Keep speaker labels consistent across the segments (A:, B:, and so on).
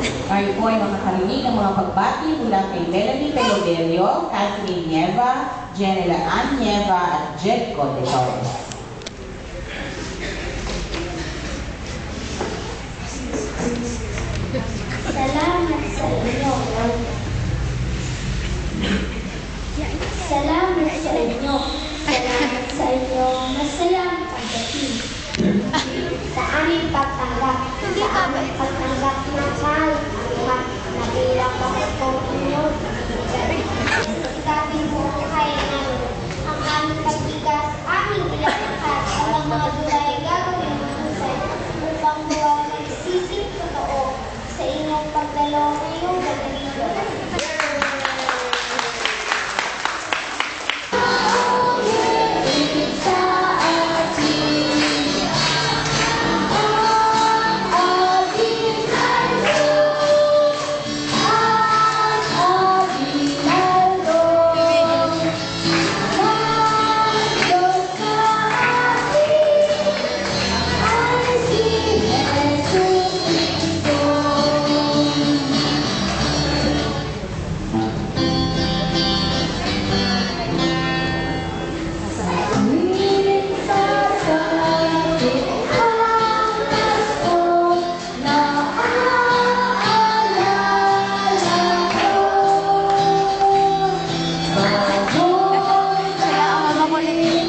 A: Ngayon po ay makakarili ng mga pagbati mula kay Melanie Pelodelio, Catherine Nieva, Janela Ann Nieva at Jetco de Torres.
B: Salamat sa inyo, Salamat sa inyo.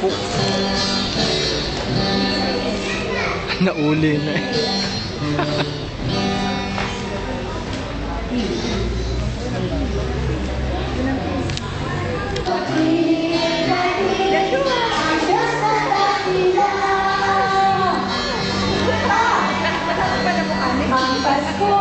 B: po.
C: Nauli na eh.
B: Ang Pasko!